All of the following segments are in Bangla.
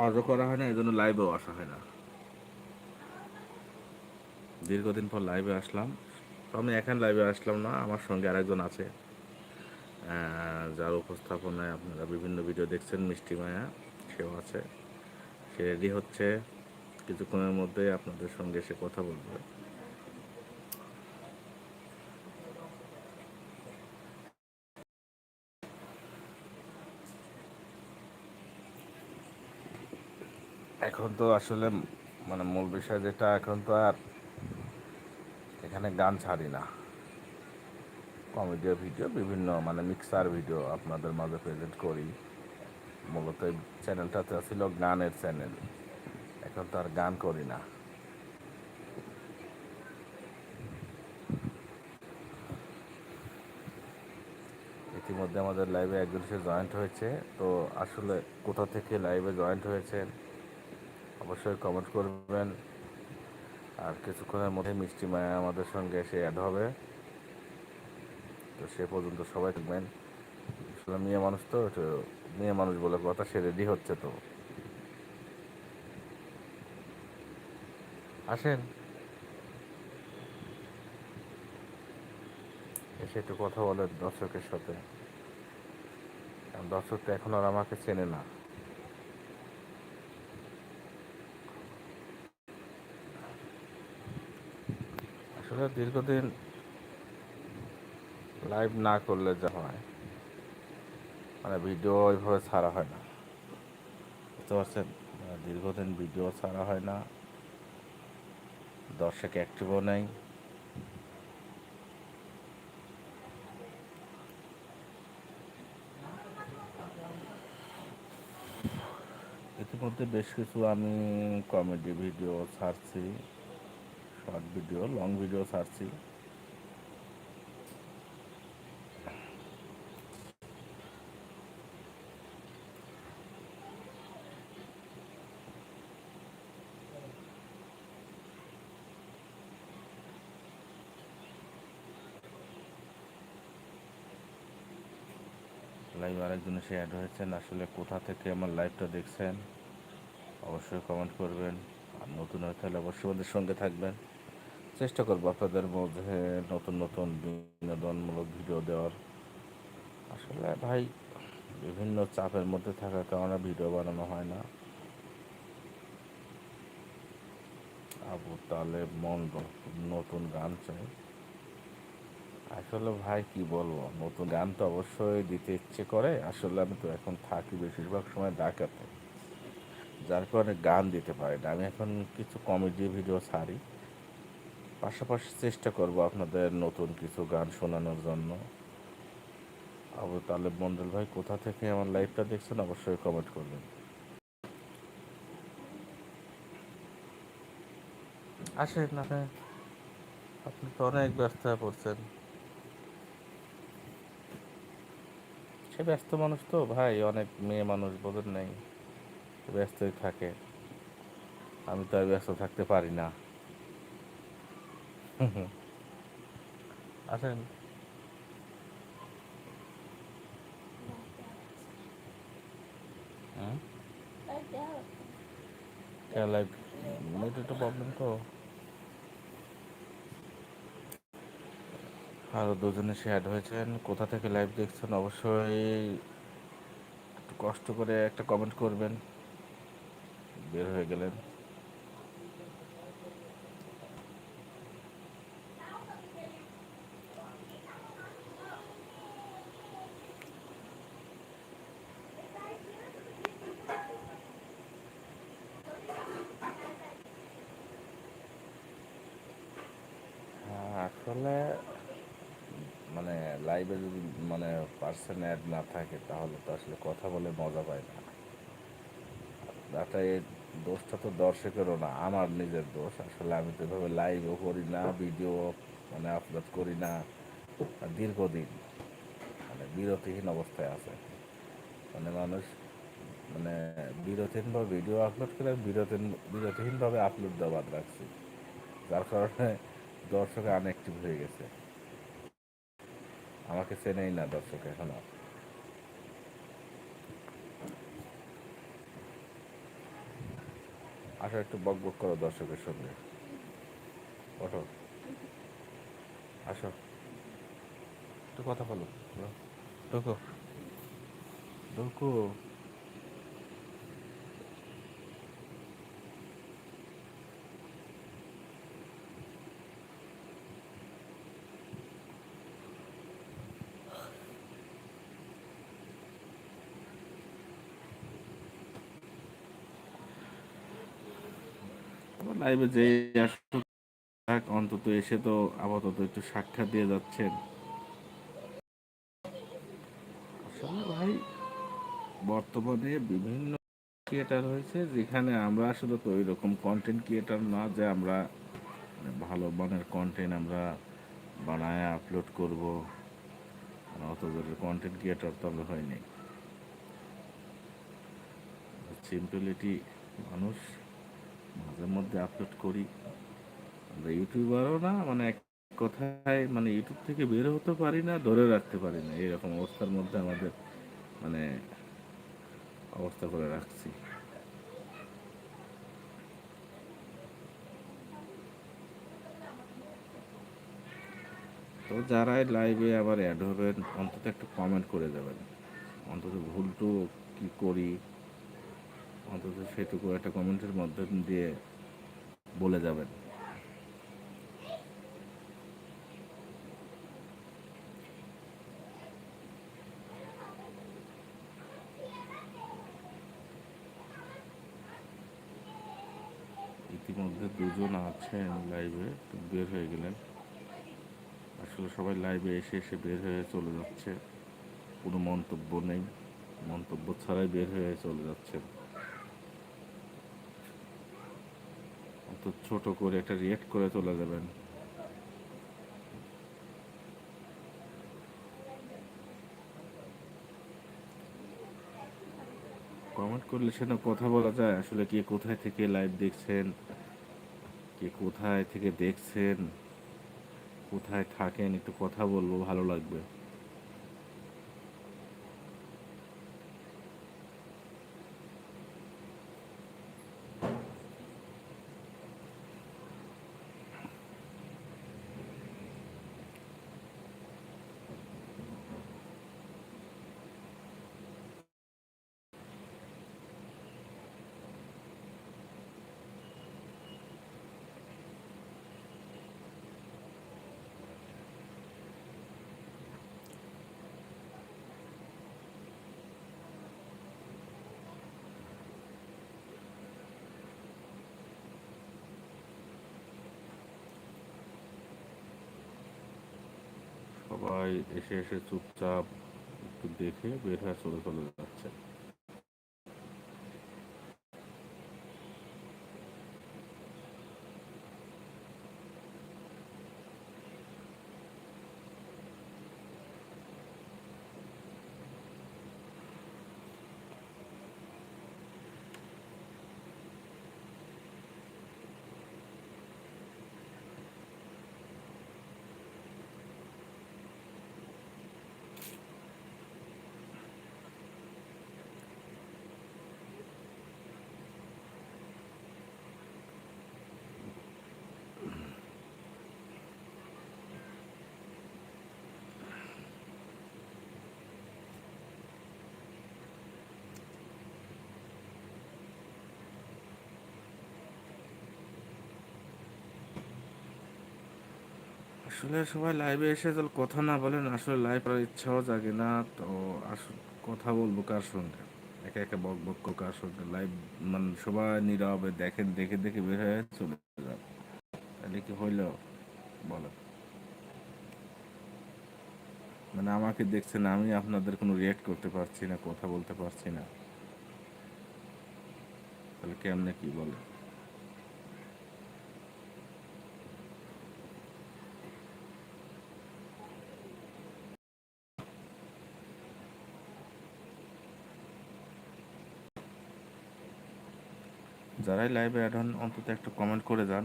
কাজও করা হয় না এই জন্য লাইভেও আসা হয় না। দীর্ঘদিন পর লাইভে আসলাম। তো আমি এখানে লাইভে আসলাম না, আমার সঙ্গে আরেকজন আছে যার উপস্থাপনায় আপনারা বিভিন্ন ভিডিও দেখছেন, মিষ্টি মায়া, সেও আছে। সে রেডি হচ্ছে। কিছুক্ষণের মধ্যে আপনাদের সঙ্গে সে কথা বলবে। এখন তো আসলে মানে মূল বিষয় যেটা, এখন তো আর এখানে গান ছাড়ি না। কমেডি ভিডিও, বিভিন্ন মানে মিক্সার ভিডিও আপনাদের মাঝে প্রেজেন্ট করি। মূলত চ্যানেলটাতে ছিল গানের চ্যানেল। এখন তো আর গান করি না। ইতিমধ্যে আমাদের লাইভে একজন সে জয়েন্ট হয়েছে। তো আসলে কোথা থেকে লাইভে জয়েন্ট হয়েছেন? অবশ্যই কমেন্ট করবেন। আর কিছুক্ষণের মধ্যে মিষ্টি মায়া আমাদের সঙ্গে এসে অ্যাড হবে। তো সে পর্যন্ত সবাই থাকবেন। আসলে মেয়ে মানুষ তো মেয়ে মানুষ বলে কথা, সে রেডি হচ্ছে তো। আসেন। এসে একটু কথা বলে দর্শকের সাথে। দর্শক তো এখন আর আমাকে চেনে না। আসলে দীর্ঘদিন লাইভ না করলে যা হয় মানে ভিডিও ওইভাবে ছাড়া হয় না। বুঝতে পারছেন? মানে দীর্ঘদিন ভিডিও ছাড়া হয় না। দর্শক অ্যাক্টিভও নেই। ইতিমধ্যে বেশ কিছু আমি কমেডি ভিডিও ছাড়ছি। শর্ট ভিডিও লং ভিডিও ছাড়ছি লাইভ আরেকজন এসে অ্যাড হয়েছেন, আসলে কোথা থেকে আমার লাইভটা দেখছেন, অবশ্যই কমেন্ট করবেন, আর নতুন হয়ে তাহলে অবশ্যই আমাদের সঙ্গে থাকবেন। চেষ্টা করব আপনাদের মধ্যে নতুন নতুন বিনোদনমূলক ভিডিও দেওয়ার। আসলে ভাই, বিভিন্ন চাপের মধ্যে থাকার কারণে ভিডিও বানানো হয় না। আবু তালে মন্ড নতুন গান চাই আসলে ভাই, কি বলব? নতুন গান তো অবশ্যই দিতে ইচ্ছে করে। আসলে আমি তো এখন থাকি বেশিরভাগ সময় ঢাকাতে। যার কারণে গান দিতে পারি না। আমি এখন কিছু কমেডি ভিডিও ছাড়ি। পাশাপাশি চেষ্টা করব আপনাদের নতুন কিছু গান শোনানোর জন্য। আবু তালেব মন্ডল ভাই, কোথা থেকে আমার লাইভটা দেখছেন অবশ্যই কমেন্ট করবেন। আসেন, আপনি আপনি তো অনেক ব্যস্ত হয়ে পড়ছেন। সে ব্যস্ত মানুষ তো ভাই, অনেক মেয়ে মানুষ বোধন নেই। ব্যস্তই থাকে। আমি তো আর ব্যস্ত থাকতে পারি না। আসেন। হুম? লাইক নেট একটু প্রবলেম তো। আরও দুজনে অ্যাড হয়েছেন, কোথা থেকে লাইভ দেখছেন অবশ্যই একটু কষ্ট করে একটা কমেন্ট করবেন, বের হয়ে গেলেন। আসলে মানে লাইভে যদি মানে পার্সন অ্যাড না থাকে, তাহলে তো আসলে কথা বলে মজা পায় না। যাতে এই দোষটা তো দর্শকেরও না, আমার নিজের দোষ। আসলে আমি তো এভাবে লাইভও করি না ভিডিও মানে আপলোড করি না। দীর্ঘদিন মানে বিরতিহীন অবস্থায় আছে। মানে মানুষ মানে বিরতিহীনভাবে ভিডিও আপলোড করে, বিরতিহীন, বিরতিহীনভাবে আপলোড দেওয়া রাখছি। যার কারণে দর্শক আনএক্টিভ হয়ে গেছে। আমাকে চেনেই না দর্শক এখনও। আসো একটু বক বক করো দর্শকের সঙ্গে। ওঠো। আসো। একটু কথা বলো। ঢোকো। ঢোকো। লাইভে যে আসুক থাক, অন্তত এসে তো আপাতত একটু সাক্ষাৎ দিয়ে যাচ্ছেন। আসলে ভাই বর্তমানে বিভিন্ন ক্রিয়েটার হয়েছে যেখানে আমরা আসলে তো ওই রকম কন্টেন্ট ক্রিয়েটার না যে আমরা মানে ভালো মানের কন্টেন্ট আমরা বানায় আপলোড করব। অত কন্টেন্ট ক্রিয়েটার তো আমরা হয়নি। সিম্পলিটি মানুষ মাঝে মধ্যে আপলোড করি। আমরা ইউটিউবারও না মানে এক কথায় মানে ইউটিউব থেকে বের হতে পারি না, ধরে রাখতে পারি না। এরকম অবস্থার মধ্যে আমাদের মানে অবস্থা করে রাখছি। তো যারাই লাইভে আবার অ্যাড হবেন, অন্তত একটু কমেন্ট করে যাবেন। অন্তত ভুল ভুলটু কি করি অন্তত সেটুকু একটা কমেন্টের মধ্যে দিয়ে বলে যাবেন। ইতিমধ্যে দুজন আছেন লাইভে বের হয়ে গেলেন। আসলে সবাই লাইভে এসে এসে বের হয়ে চলে যাচ্ছে। কোনো মন্তব্য নেই। মন্তব্য ছাড়াই বের হয়ে চলে যাচ্ছে অত ছোট করে একটা রিয়েক্ট করে চলে যাবেন। কমেন্ট করলে সেটা কথা বলা যায়, আসলে কে কোথায় থেকে লাইভ দেখছেন, কে কোথায় থেকে দেখছেন, কোথায় থাকেন, একটু কথা বলব, ভালো লাগবে। সবাই এসে এসে চুপচাপ একটু দেখে বের হয়ে চলে চলে যাচ্ছে। আসলে সবাই লাইভে এসে তো কথা না বলেন আসলে লাইভ করার ইচ্ছাও জাগে না। তো আসলে কথা বলব কার সঙ্গে? একা একা বক বক কার সঙ্গে? লাইভ মানে সবাই নীরবে দেখেন দেখে দেখে বের হয়ে চলে যান তাহলে কি হইল? বলো। মানে আমাকে দেখছেন, আমি আপনাদের কোনো রিয়াক্ট করতে পারছি না, কথা বলতে পারছি না। তাহলে কেমনে কি বলে? যারাই লাইভে অ্যাড হন, অন্তত একটা কমেন্ট করে যান।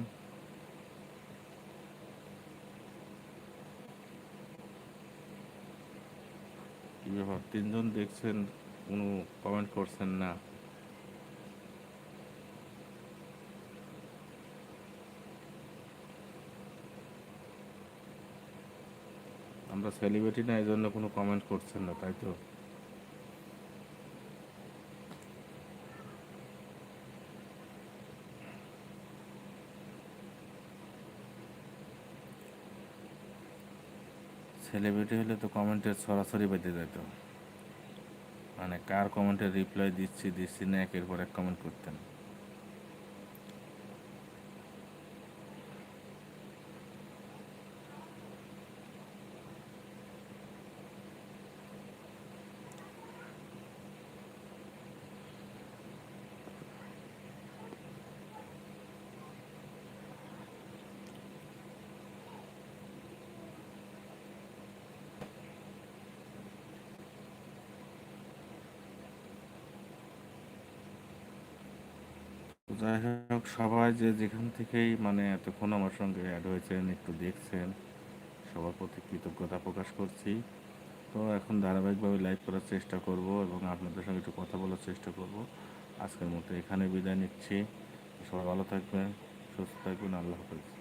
ব্যাপার? তিনজন দেখছেন, কোনো কমেন্ট করছেন না। আমরা সেলিব্রিটি না এই জন্য কোনো কমেন্ট করছেন না, তাই তো? সেলিব্রিটি হলে তো কমেন্টের সরাসরি বেঁধে যেত মানে কার কমেন্টের রিপ্লাই দিচ্ছি দিচ্ছি না, একের পর এক কমেন্ট করতেন। যাই হোক সবাই যে যেখান থেকেই মানে এতক্ষণ আমার সঙ্গে অ্যাড হয়েছেন, একটু দেখছেন, সবার প্রতি কৃতজ্ঞতা প্রকাশ করছি। তো এখন ধারাবাহিকভাবে লাইভ করার চেষ্টা করব এবং আপনাদের সঙ্গে একটু কথা বলার চেষ্টা করব। আজকের মতো এখানে বিদায় নিচ্ছি। সবাই ভালো থাকবেন, সুস্থ থাকবেন, আল্লাহ হাফেজ।